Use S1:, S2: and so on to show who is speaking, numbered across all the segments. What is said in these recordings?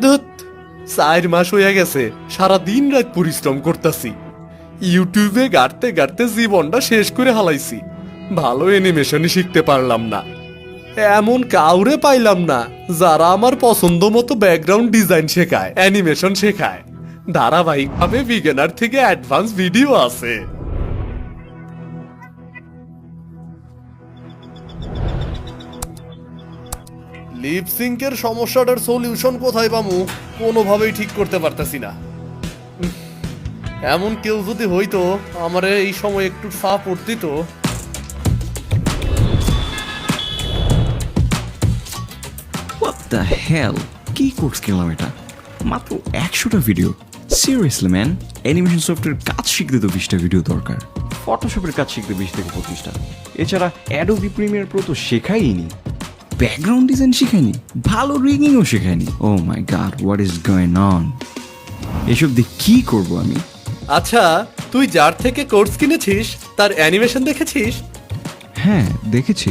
S1: ধুত, চার মাস হয়ে গেছে, সারা দিন রাত পরিশ্রম করতেছি। ইউটিউবে গাড়তে গাড়তে জীবনটা শেষ করে হালাইছি। ভালো অ্যানিমেশনই শিখতে পারলাম না। এমন কাউরে পাইলাম না, যারা আমার পছন্দ মতো ব্যাকগ্রাউন্ড ডিজাইন শেখায় অ্যানিমেশন শেখায়। ধারাবাহিকভাবে বিজ্ঞানার থেকে অ্যাডভান্স ভিডিও আছে। লিপসিঙ্কের সমস্যাটার সলিউশন কোথায় পামু কোনোভাবেই ঠিক করতে পারতাছি না। এমন কেউ যদি হইতো, আমার এই সময় একটু সাপোর্ট দিত।
S2: হেল কি কোর্স কিনলাম এটা? মাত্র একশোটা video seriously man animation software কাজ শিখতে তো বিশটা ভিডিও দরকার। ফটোশপের কাজ শিখতে বিশ থেকে পঁচিশটা। এছাড়া অ্যাডোবি প্রিমিয়ার প্রো তো শেখাইনি। ব্যাকগ্রাউন্ড ডিজাইন শেখায়নি ভালো রিগিংও শেখায়নি ও my god what is going on এসব দিয়ে কি করব আমি?
S1: আচ্ছা তুই যার থেকে কোর্স কিনেছিস তার অ্যানিমেশন দেখেছিস?
S2: হ্যাঁ দেখেছি।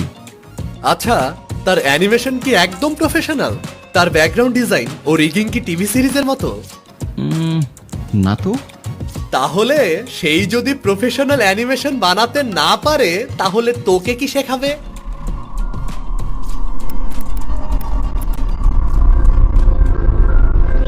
S1: আচ্ছা তার অ্যানিমেশন কি একদম প্রফেশনাল তার ব্যাকগ্রাউন্ড ডিজাইন ও রিগিং কি টিভি সিরিজের মতো?
S2: উম, না তো।
S1: তাহলে সেই যদি প্রফেশনাল অ্যানিমেশন বানাতে না পারে তাহলে তোকে কি শেখাবে?